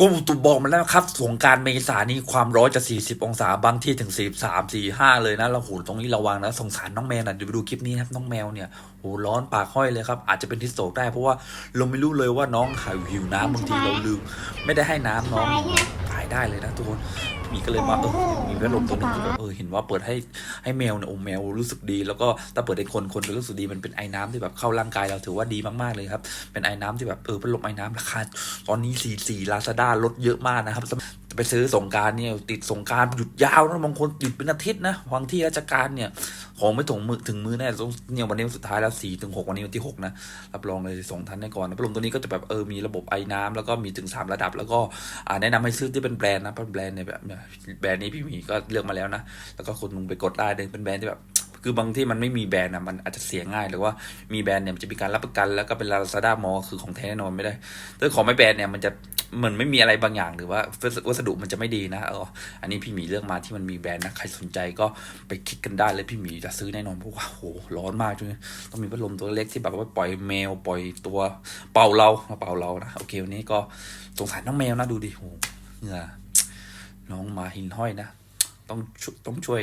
กรมอุตุบอกมาแล้วครับสงการเมษานี่ความร้อนจะ 40 องศาบางที่ถึง 43 45 เลยนะเราหูตรงนี้ระวังนะสงสารน้องแมวนะเดี๋ยวไปดูคลิปนี้นะครับน้องแมวเนี่ยโหร้อนปากห้อยเลยครับ อาจจะเป็นทิสโตกได้เพราะว่าเราไม่รู้เลยว่าน้องหาหิวน้ำบางทีเราลืมไม่ได้ให้น้ำน้อง ได้เลยนะทุกคนหมีก็เลยมาเออมีพัดลมตัวหนึงที่แบบเออเห็นว่าเปิดให้ให้แมวเนี่ยโอ้แมวรู้สึกดี แล้วก็ถ้าเปิดให้คนคนจะรู้สึกดีมันเป็นไอ้น้ำที่แบบเข้าร่างกายเราถือว่าดีมากๆเลยครับเป็นไอ้น้ำที่แบบเออพัดลมไอ้น้ำราคาตอนนี้สี่สี่ลาซาด้าลดเยอะมากนะครับ ไปซื้อสงการเนี่ยติดสงการหยุดยาวนะบางคนหยุดเป็นอาทิตย์นะบางที่ราชการเนี่ยของไม่ถึงมือถึงมือแน่ต้องเนี่ยวันนี้วันสุดท้ายแล้วสี่ถึงหกวันนี้วันที่หกนะรับรองเลยส่งทันแน่ก่อนนะพัดลมตัวนี้ก็จะแบบเออมีระบบไอ้น้ำแล้วก็มีถึงสามระดับ แล้วก็แนะนำให้ซื้อที่เป็นแบรนด์นะเป็นแบรนด์เนี่ยแบบแบรนด์นี้พี่หมีก็เลือกมาแล้วนะแล้วก็คนมึงไปกดได้เป็นแบรนด์ที่แบบ คือบางที่มันไม่มีแบรนด์นะมันอาจจะเสียง่าย หรือว่ามีแบรนด์เนี่ยมันจะมีการรับประกัน แล้วก็เป็นลาซาด้ามอคือของแท้แน่นอนไม่ได้ถ้าของไม่แบรนด์เนี่ยมันจะเหมือนไม่มีอะไรบางอย่างหรือว่าวัสดุมันจะไม่ดีนะเอออันนี้พี่หมีเลือกมาที่มันมีแบรนด์นะใครสนใจก็ไปคลิกกันได้เลยพี่หมีจะซื้อแน่นอนเพราะว่าโหร้อนมากจริงต้องมีพัดลมตัวเล็กที่แบบว่าปล่อยแมวปล่อยตัวเป่าเรามาเป่าเรานะโอเควันนี้ก็สงสารน้องแมวนะดูดิโหเหงื่อน้องหมาหินห้อยนะ ต้องต้องช่วย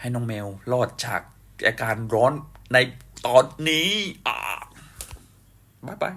ให้น้องแมวรอดจาก อาการร้อนในตอนนี้อ่าบายบาย